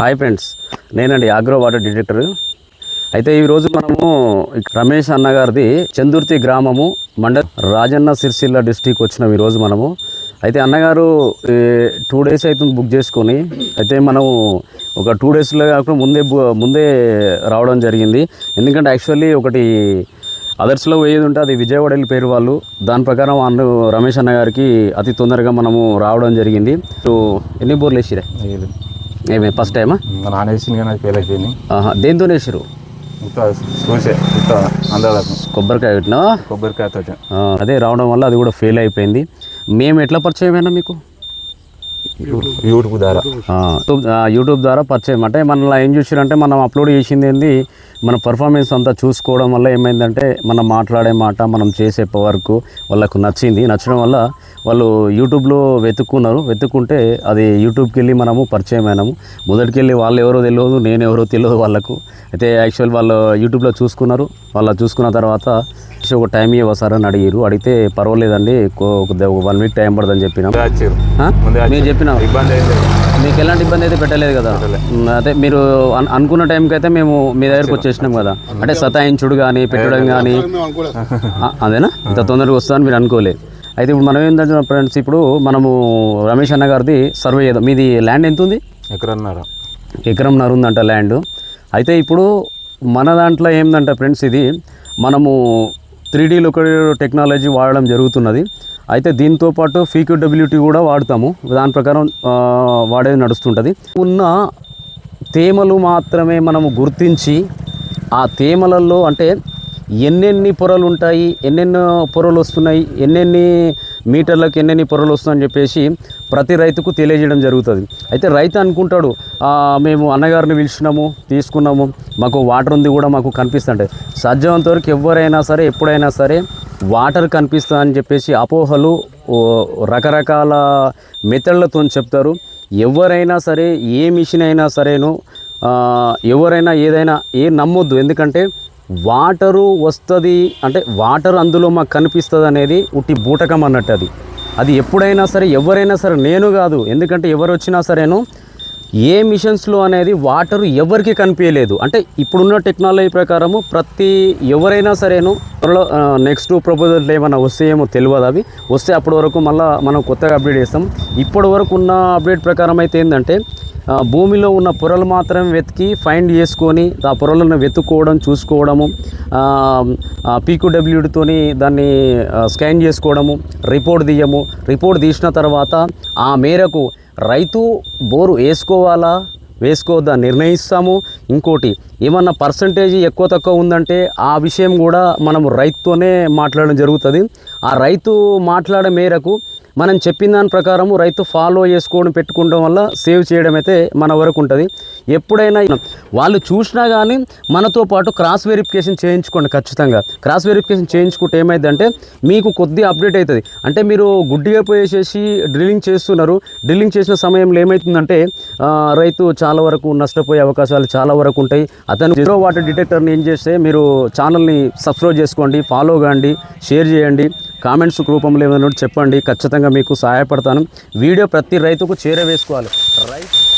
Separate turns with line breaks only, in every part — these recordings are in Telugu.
హాయ్ ఫ్రెండ్స్ నేనండి ఆగ్రో వాటర్ డిటెక్టర్ అయితే ఈరోజు మనము రమేష్ అన్నగారిది చందుర్తి గ్రామము మండల్ రాజన్న సిరిసిల్ల డిస్టిక్ వచ్చినాం ఈరోజు మనము. అయితే అన్నగారు టూ డేస్ అవుతుంది బుక్ చేసుకొని. అయితే మనం ఒక టూ డేస్లో కాకుండా ముందే బు- ముందే రావడం జరిగింది. ఎందుకంటే యాక్చువల్లీ ఒకటి అదర్స్లో పోయేది ఉంటే అది విజయవాడ పేరు వాళ్ళు. దాని ప్రకారం వాళ్ళు రమేష్ అన్న గారికి అతి తొందరగా మనము రావడం జరిగింది. ఎన్ని బోర్లు వేసిరే ఏమే ఫస్ట్ టైమా
వేసింది కానీ అది ఫెయిల్ అయిపోయింది.
ఆహా, దేంతో వేసిరు
ఇంత చూసే ఇంత అందాలకు.
కొబ్బరికాయ పెట్టినా?
కొబ్బరికాయతో
అదే రావడం వల్ల అది కూడా ఫెయిల్ అయిపోయింది. మేము ఎట్లా పరిచయమైనా మీకు?
యూట్యూబ్ ద్వారా.
యూట్యూబ్ యూట్యూబ్ ద్వారా పరిచయం. అంటే మనల్ని ఏం చూసారంటే మనం అప్లోడ్ చేసింది ఏంది? మన పర్ఫార్మెన్స్ అంతా చూసుకోవడం వల్ల ఏమైందంటే మనం మాట్లాడే మాట మనం చేసే వరకు వాళ్ళకు నచ్చింది. నచ్చడం వల్ల వాళ్ళు యూట్యూబ్లో వెతుక్కున్నారు. వెతుక్కుంటే అది యూట్యూబ్కి వెళ్ళి మనము పరిచయం అయినాము. మొదటికి వెళ్ళి వాళ్ళు ఎవరో తెలియదు నేను ఎవరో తెలియదు వాళ్ళకు. అయితే యాక్చువల్ వాళ్ళు యూట్యూబ్లో చూసుకున్నారు. వాళ్ళు చూసుకున్న తర్వాత "సో ఒక టైం ఇవ్వ సార్ అని అడిగారు అడిగితే పర్వాలేదండి కో- ఒక వన్ వీక్ టైం పడుతుందని చెప్పినాం.
వచ్చారు.
చెప్పిన? మీకు ఎలాంటి ఇబ్బంది అయితే పెట్టలేదు కదా? అదే మీరు అన్- అనుకున్న టైంకి అయితే మేము మీ దగ్గరకు వచ్చేసినాం కదా? అంటే సతాయించుడు కానీ పెట్టడం కానీ అదేనా? ఇంత తొందరగా వస్తుందని మీరు అనుకోలేదు. అయితే ఇప్పుడు మనం ఏంటంటే ఫ్రెండ్స్ ఇప్పుడు మనము రమేష్ అన్న గారిది సర్వే చేద్దాం. మీది ల్యాండ్ ఎంత ఉంది
ఎక్కడన్నారు
ఎకరంన్నర ఉందంట ల్యాండ్. అయితే ఇప్పుడు మన దాంట్లో ఏందంట ఫ్రెండ్స్ ఇది మనము త్రీ డీ టెక్నాలజీ వాడడం జరుగుతున్నది. అయితే దీంతో పాటు ఫీక్యూడబ్ల్యూటీ కూడా వాడతాము. దాని ప్రకారం వాడేది నడుస్తుంటుంది. ఉన్న తేమలు మాత్రమే మనము గుర్తించి ఆ తేమలలో అంటే ఎన్నెన్ని పొరలు ఉంటాయి ఎన్నెన్నో పొరలు వస్తున్నాయి ఎన్నెన్ని మీటర్లకు ఎన్నెన్ని పొరలు వస్తుందని చెప్పేసి ప్రతి రైతుకు తెలియజేయడం జరుగుతుంది. అయితే రైతు అనుకుంటాడు మేము అన్నగారిని పిలిచినాము తీసుకున్నాము మాకు వాటర్ ఉంది కూడా మాకు కనిపిస్తుంటే. సాధ్యమంత వరకు ఎవరైనా సరే ఎప్పుడైనా సరే వాటర్ కనిపిస్తుంది అని చెప్పేసి అపోహలు రకరకాల మెథడ్లతో చెప్తారు. ఎవరైనా సరే ఏ మిషన్ అయినా సరేను ఎవరైనా ఏదైనా ఏ నమ్మొద్దు. ఎందుకంటే వాటరు వస్తుంది అంటే వాటర్ అందులో మాకు కనిపిస్తుంది అనేది ఉట్టి బూటకం అన్నట్టు అది. అది ఎప్పుడైనా సరే ఎవరైనా సరే నేను కాదు ఎందుకంటే ఎవరు వచ్చినా సరేను ఏ మిషన్స్లో అనేది వాటర్ ఎవరికి కనిపించలేదు అంటే ఇప్పుడున్న టెక్నాలజీ ప్రకారము ప్రతి ఎవరైనా సరేను త్వరలో నెక్స్ట్ ప్రపోజల్ ఏమైనా వస్తాయేమో తెలియదు అవి. వస్తే అప్పటి వరకు మళ్ళీ మనం కొత్తగా అప్డేట్ చేస్తాం ఇప్పటి వరకు ఉన్న అప్డేట్ ప్రకారం అయితే ఏంటంటే భూమిలో ఉన్న పొరలు మాత్రమే వెతికి ఫైండ్ చేసుకొని ఆ పొరలను వెతుక్కోవడం చూసుకోవడము పీక్యూడబ్ల్యూడితోని దాన్ని స్కాన్ చేసుకోవడము రిపోర్ట్ తీయము. రిపోర్ట్ తీసిన తర్వాత ఆ మేరకు రైతు బోరు వేసుకోవాలా? వేసుకోవద్దా నిర్ణయిస్తాము. ఇంకోటి ఏమన్నా పర్సంటేజ్ ఎక్కువ తక్కువ ఉందంటే ఆ విషయం కూడా మనం రైతుతోనే మాట్లాడడం జరుగుతుంది. ఆ రైతు మాట్లాడే మేరకు మనం చెప్పిన దాని ప్రకారము రైతు ఫాలో చేసుకోవడం పెట్టుకోవడం వల్ల సేవ్ చేయడం అయితే మన వరకు ఉంటుంది. ఎప్పుడైనా వాళ్ళు చూసినా కానీ మనతో పాటు క్రాస్ వెరిఫికేషన్ చేయించుకోండి ఖచ్చితంగా. క్రాస్ వెరిఫికేషన్ చేయించుకుంటే ఏమైందంటే మీకు కొద్ది అప్డేట్ అవుతుంది అంటే మీరు గుడ్డిగా పోయేసేసి డ్రిల్లింగ్ చేస్తున్నారు. డ్రిల్లింగ్ చేసిన సమయంలో ఏమవుతుందంటే రైతు చాలా వరకు నష్టపోయే అవకాశాలు చాలా వరకు ఉంటాయి. అతను జీరో వాటర్ డిటెక్టర్ని ఏం చేస్తే మీరు ఛానల్ని సబ్స్క్రైబ్ చేసుకోండి ఫాలో కాండి షేర్ చేయండి. కామెంట్స్ రూపంలో ఏమైనా చెప్పండి. ఖచ్చితంగా మీకు సహాయపడతాను. వీడియో ప్రతి రైతుకు చేరవేసుకోవాలి. రైతు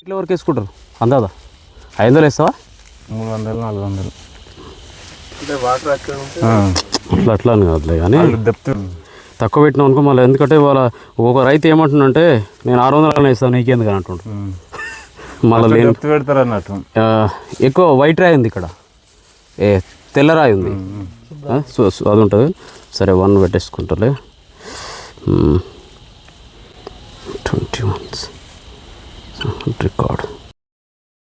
ఇట్లా వరకు వేసుకుంటారు? అందాదా ఐదు వందలు వేస్తావా?
మూడు వందలు నాలుగు వందలు.
అట్లా అట్లా అని కాదులే కానీ తక్కువ పెట్టినాం అనుకో మళ్ళీ ఎందుకంటే వాళ్ళ ఒక రైతు ఏమంటుండంటే నేను ఆరు వందలు ఇస్తాను నీకెందుకు? అంటుండు. మళ్ళీ
పెడతారు అన్నట్టు.
ఎక్కువ వైట్ రాయి ఉంది ఇక్కడ. ఏ తెల్ల రాయి ఉంది. అది ఉంటుంది. సరే వన్ పెట్టేసుకుంటాలే.